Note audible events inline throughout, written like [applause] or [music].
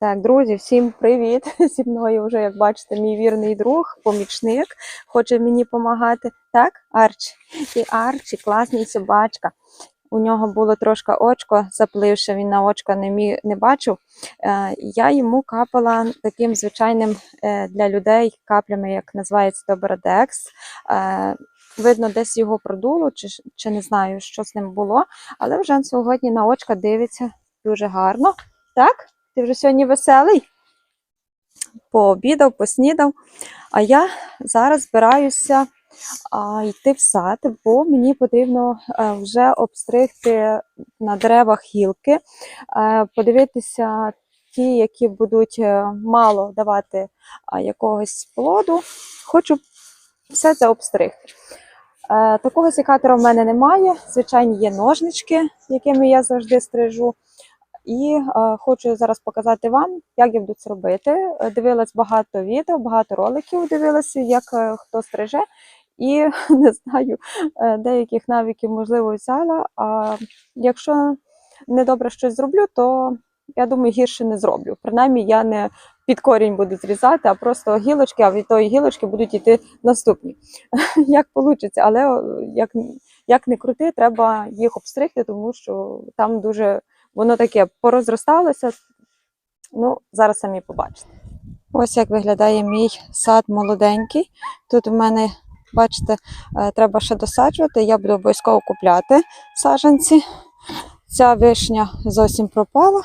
Так, друзі, всім привіт! [laughs] Зі мною вже, як бачите, мій вірний друг, помічник, хоче мені допомагати. Так, Арчі? І Арчі, класний собачка. У нього було трошки очко запливше, він на очко не, міг, не бачив. Е, я йому капала таким звичайним е, для людей каплями, як називається Добродекс. Е, видно, десь його продуло, чи, чи не знаю, що з ним було, але вже сьогодні на очко дивиться дуже гарно. Так? Ти вже сьогодні веселий? Пообідав, поснідав. А я зараз збираюся а, йти в сад, бо мені потрібно е, вже обстригти на деревах гілки, е, подивитися ті, які будуть е, мало давати а, якогось плоду. Хочу все це обстригти. Такого секатора в мене немає. Звичайні є ножнички, якими я завжди стрижу. І е, хочу зараз показати вам, як я буду це робити. Е, Дивилась багато відео, багато роликів дивилася, як е, хто стриже. І [laughs] не знаю, е, деяких навиків можливо взяла. А якщо недобре щось зроблю, то я думаю, гірше не зроблю. Принаймні, я не під корінь буду зрізати, а просто гілочки, а від тої гілочки будуть йти наступні. [laughs] Як вийде, але як, як не крути, треба їх обстригти, тому що там дуже воно таке порозросталося. Ну, зараз самі побачите. Ось як виглядає мій сад молоденький. Тут у мене, бачите, е, треба ще досаджувати. Я буду обов'язково купляти саджанці. Ця вишня зовсім пропала,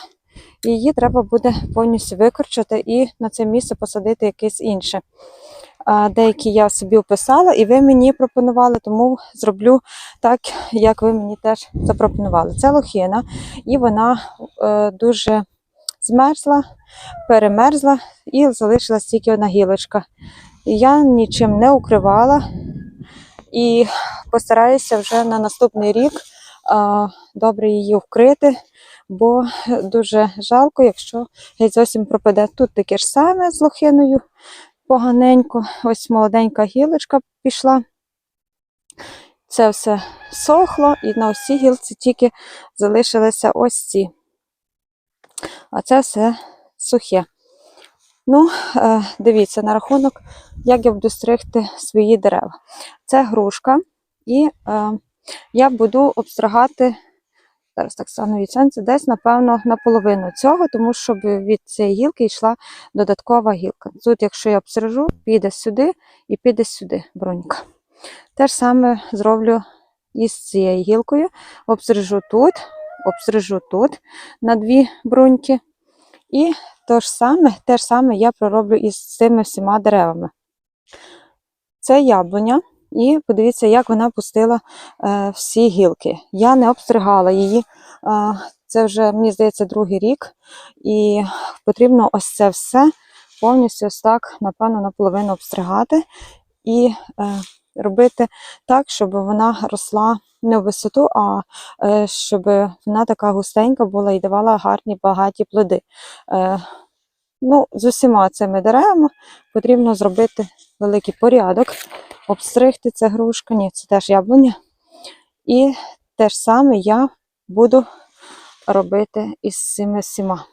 її треба буде повністю викорчувати і на це місце посадити якесь інше. Деякі я собі описала, і ви мені пропонували, тому зроблю так, як ви мені теж запропонували. Це лохина, і вона е, дуже змерзла, перемерзла і залишилась тільки одна гілочка. Я нічим не укривала і постараюся вже на наступний рік добре її вкрити, бо дуже жалко, якщо геть зовсім пропаде. Тут таке ж саме з лохиною поганенько. Ось молоденька гілочка пішла. Це все сохло, і на всій гілці тільки залишилися ось ці. А це все сухе. Ну, е, дивіться, на рахунок, як я буду стригти свої дерева. Це грушка, і е, я буду обстригати, зараз так стану від десь, напевно, наполовину цього, тому щоб від цієї гілки йшла додаткова гілка. Тут, якщо я обстрижу, піде сюди і піде сюди брунька. Те ж саме зроблю із цією гілкою. Обстрижу тут, обстрижу тут на дві бруньки. І то ж саме, те ж саме я пророблю із цими всіма деревами. Це яблуня, і подивіться, як вона пустила е, всі гілки. Я не обстригала її. Е, це вже, мені здається, другий рік. І потрібно ось це все повністю ось так, напевно, наполовину обстригати. І е, робити так, щоб вона росла не в висоту, а е, щоб вона така густенька була і давала гарні багаті плоди. Е, ну, з усіма цими деревами потрібно зробити великий порядок, обстригти це грушка, ні, це теж яблуня. І те ж саме я буду робити із цими всіма.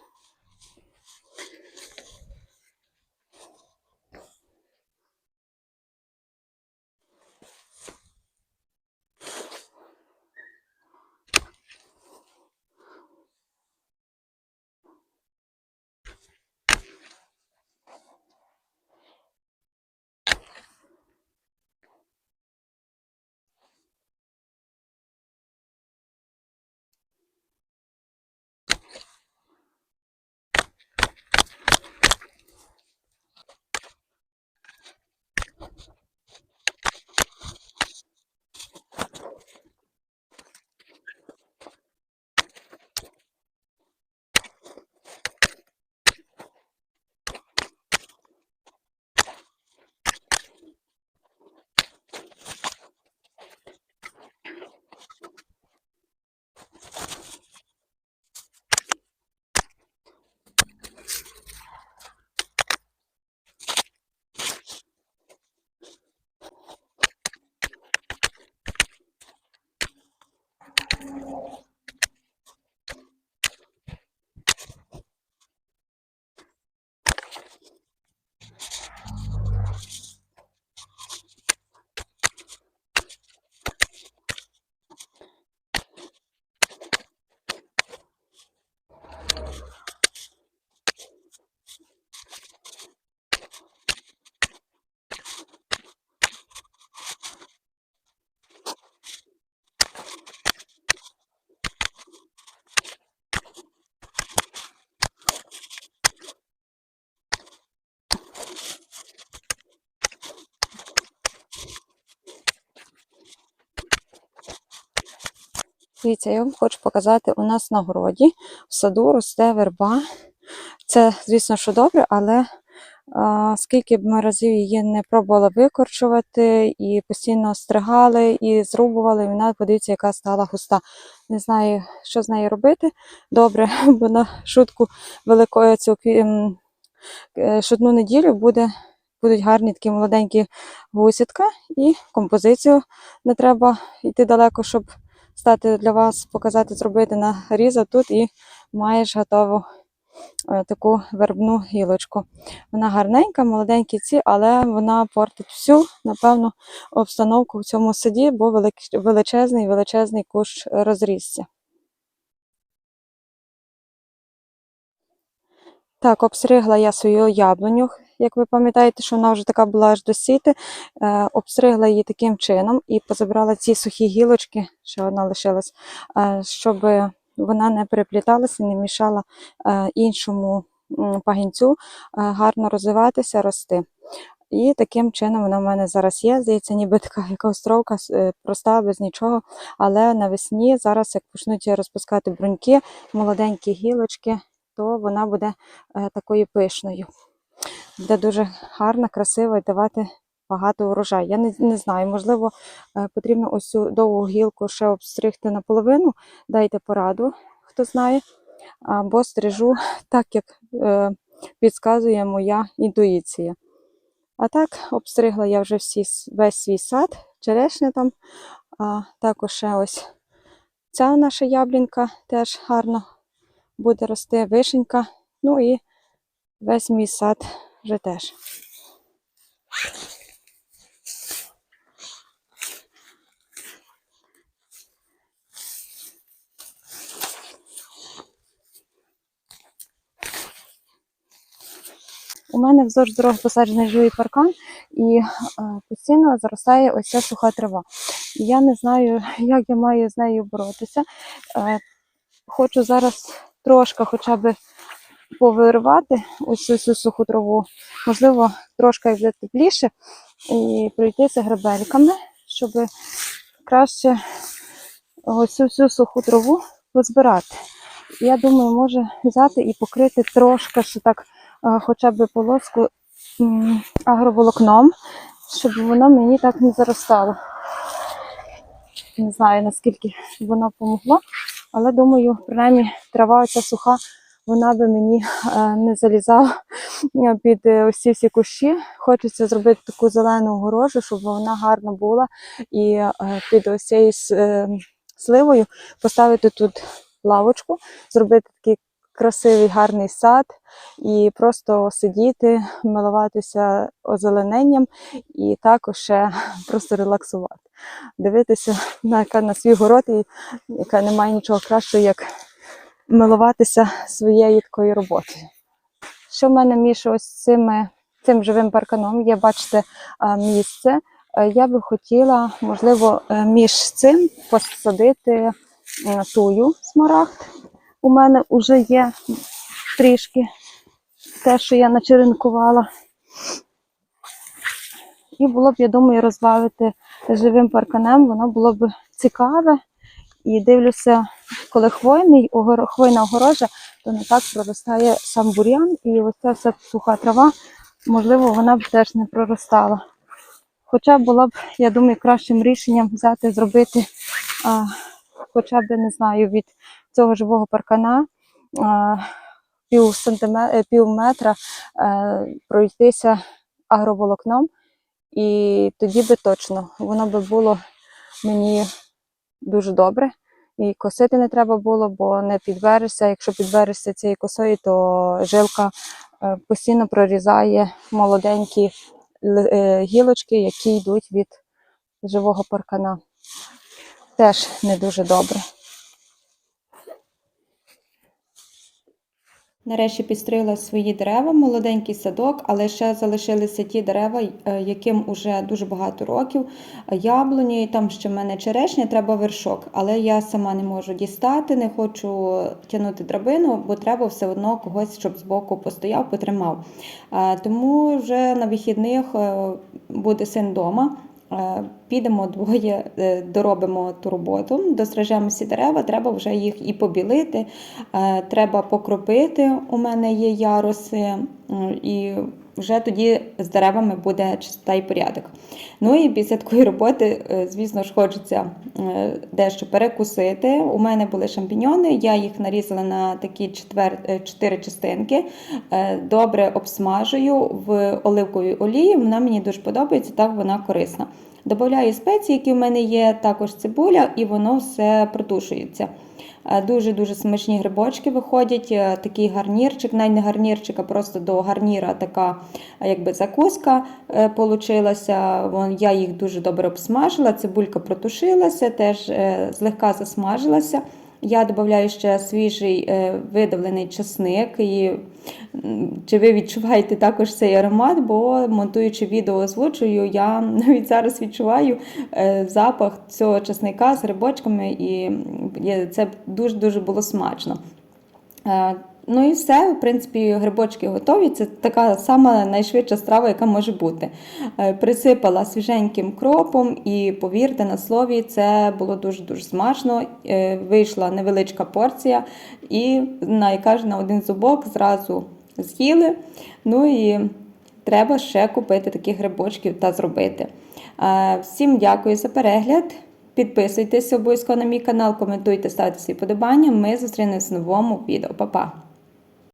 Дивіться, я вам хочу показати, у нас на городі в саду росте верба. Це, звісно, що добре, але а, скільки б ми разів її не пробувала викорчувати, і постійно стригали, і зрубували, і вона, подивіться, яка стала густа. Не знаю, що з нею робити. Добре, [laughs] бо на шутку великої цю кві- е, шутну неділю буде, будуть гарні такі молоденькі гусятка, і композицію не треба йти далеко, щоб стати для вас, показати, зробити нарізав тут і маєш готову е, таку вербну гілочку. Вона гарненька, молоденькі ці, але вона портить всю, напевно, обстановку в цьому саді, бо величезний, величезний кущ розрісся. Так, обстригла я свою яблуню. Як ви пам'ятаєте, що вона вже така була аж до сіти. Е, обстригла її таким чином і позабрала ці сухі гілочки, що одна лишилась, е, щоб вона не перепліталася не мішала е, іншому пагінцю гарно розвиватися, рости. І таким чином вона в мене зараз є. Здається, ніби така яка островка проста, без нічого. Але навесні, зараз, як почнуть розпускати бруньки, молоденькі гілочки, то вона буде такою пишною. Буде дуже гарна, красива і давати багато урожай. Я не, не знаю, можливо, е, потрібно ось цю довгу гілку ще обстригти наполовину. Дайте пораду, хто знає. Або стрижу так, як е, підказує моя інтуїція. А так, обстригла я вже всі, весь свій сад, черешня там. А, також ще ось ця наша яблінка теж гарно буде рости, вишенька. Ну і весь мій сад вже теж. У мене вздовж дороги посаджений живий паркан і е, постійно заростає ось ця суха трава. Я не знаю, [laughs] як я маю з нею боротися. Е, хочу зараз трошки хоча б повиривати ось цю суху траву. Можливо, трошки буде тепліше, і пройтися гребельками, щоб краще ось всю суху траву позбирати. Я думаю, може взяти і покрити трошки, що так, е, хоча б полоску агроволокном, щоб воно мені так не заростало. Не знаю, наскільки воно помогло, але думаю, принаймні трава ця суха, вона би мені е, не залізала е, під е, ці всі кущі. Хочеться зробити таку зелену огорожу, щоб вона гарна була. І під е, сливою поставити тут лавочку, зробити такий красивий гарний сад і просто сидіти, милуватися озелененням і також ще просто релаксувати. Дивитися на, на свій город, і яка немає нічого кращого, як милуватися своєю такою роботою. Що в мене між ось цими, цим живим парканом є, бачите, місце. Е, Я би хотіла, можливо, е, між цим посадити е, тую смарагд. У мене вже є трішки те, що я начеренкувала. І було б, я думаю, розбавити живим парканем, воно було б цікаве. І дивлюся, коли хвойний, хвойна огорожа, то не так проростає сам бур'ян, і ось ця вся суха трава, можливо, вона б теж не проростала. Хоча було б, я думаю, кращим рішенням взяти, зробити а, хоча б, не знаю, від цього живого паркана а, пів, сантиметра, пів метра е, пройтися агроволокном, і тоді би точно воно би було мені дуже добре. І косити не треба було, бо не підберешся. Якщо підберешся цією косою, то жилка е, постійно прорізає молоденькі е, гілочки, які йдуть від живого паркана. Теж не дуже добре. Нарешті підстригла свої дерева, молоденький садок, але ще залишилися ті дерева, е, яким уже дуже багато років. Яблуні, там ще в мене черешня, треба вершок. Але я сама не можу дістати, не хочу тягнути драбину, бо треба все одно когось, щоб збоку постояв, потримав. Е, Тому вже на вихідних е, буде син вдома. Е, Підемо двоє, е, доробимо ту роботу, достражемо всі дерева, треба вже їх і побілити, е, треба покропити. У мене є яруси, і вже тоді з деревами буде чистота і порядок. Ну і після такої роботи, е, звісно ж, хочеться е, дещо перекусити. У мене були шампіньони, я їх нарізала на такі четвер... е, чотири частинки. Добре обсмажую в оливковій олії. Вона мені дуже подобається, так вона корисна. Добавляю спеції, які в мене є, також цибуля, і воно все протушується. Е, Дуже-дуже смачні грибочки виходять. е, Такий гарнірчик, навіть не гарнірчик, а просто до гарніра така е, якби закуска получилася. Я їх дуже добре обсмажила, цибулька протушилася, теж злегка засмажилася. Я додаю ще свіжий е, видавлений чесник. І чи ви відчуваєте також цей аромат? Бо монтуючи відео озвучую, я навіть зараз відчуваю е, запах цього чесника з грибочками, і це дуже дуже було смачно. Ну і все, в принципі, грибочки готові. Це така сама найшвидша страва, яка може бути. Е, Присипала свіженьким кропом, і повірте на слові, це було дуже дуже смачно. Е, Вийшла невеличка порція, і на яка ж на один зубок зразу з'їли. Ну і треба ще купити таких грибочків та зробити. Е, Всім дякую за перегляд. Підписуйтесь обов'язково на мій канал, коментуйте, ставте свої подобання. Ми зустрінемось в новому відео. Па-па!